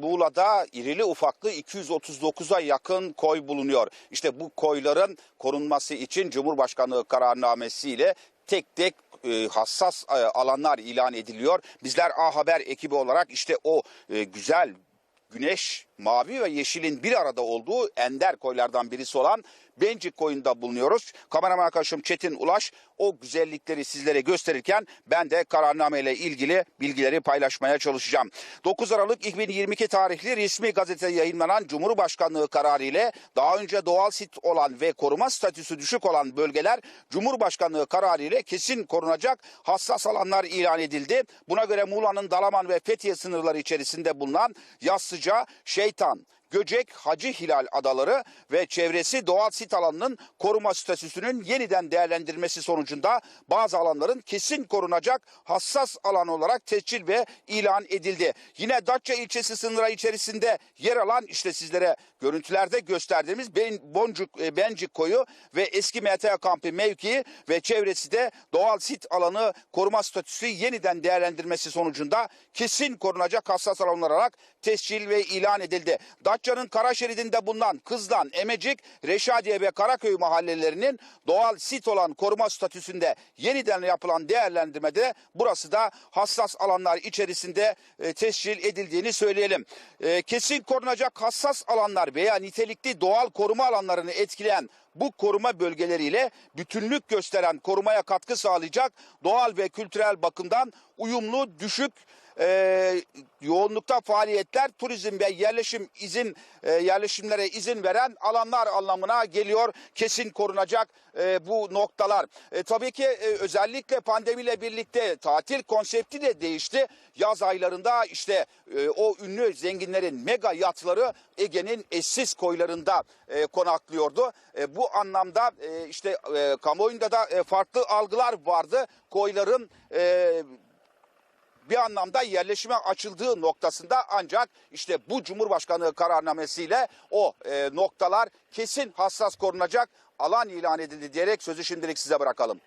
Muğla'da irili ufaklı 239'a yakın koy bulunuyor. İşte bu koyların korunması için Cumhurbaşkanlığı kararnamesiyle tek tek e, hassas e, alanlar ilan ediliyor. Bizler A Haber ekibi olarak işte o e, güzel güneş, mavi ve yeşilin bir arada olduğu ender koylardan birisi olan Bencik koyunda bulunuyoruz. Kameraman arkadaşım Çetin Ulaş o güzellikleri sizlere gösterirken ben de kararname ile ilgili bilgileri paylaşmaya çalışacağım. 9 Aralık 2022 tarihli resmi gazetede yayınlanan Cumhurbaşkanlığı kararı ile daha önce doğal sit olan ve koruma statüsü düşük olan bölgeler Cumhurbaşkanlığı kararı ile kesin korunacak hassas alanlar ilan edildi. Buna göre Muğla'nın Dalaman ve Fethiye sınırları içerisinde bulunan Yassıca, Şeytan, Göcek, Hacı Hilal adaları ve çevresi doğal sit alanının koruma statüsünün yeniden değerlendirilmesi sonucunda bazı alanların kesin korunacak hassas alan olarak tescil ve ilan edildi. Yine Datça ilçesi sınırı içerisinde yer alan işte sizlere görüntülerde gösterdiğimiz Boncuk e, Bencik koyu ve eski MTA kampı mevkii ve çevresi de doğal sit alanı koruma statüsü yeniden değerlendirmesi sonucunda kesin korunacak hassas alan olarak tescil ve ilan edildi. Datça'nın kara şeridinde bulunan Kızlan, Emecik, Reşadiye ve Karaköy mahallelerinin doğal sit olan koruma statüsünde yeniden yapılan değerlendirmede burası da hassas alanlar içerisinde e, tescil edildiğini söyleyelim. E, kesin korunacak hassas alanlar veya nitelikli doğal koruma alanlarını etkileyen bu koruma bölgeleriyle bütünlük gösteren korumaya katkı sağlayacak doğal ve kültürel bakımdan uyumlu düşük e, yoğunlukta faaliyetler turizm ve yerleşim izin e, yerleşimlere izin veren alanlar anlamına geliyor. Kesin korunacak e, bu noktalar. E, tabii ki e, özellikle pandemiyle birlikte tatil konsepti de değişti. Yaz aylarında işte e, o ünlü zenginlerin mega yatları Ege'nin eşsiz koylarında e, konaklıyordu. E, bu anlamda e, işte e, kamuoyunda da e, farklı algılar vardı. Koyların e, bir anlamda yerleşime açıldığı noktasında ancak işte bu Cumhurbaşkanlığı kararnamesiyle o e, noktalar kesin hassas korunacak alan ilan edildi diyerek sözü şimdilik size bırakalım.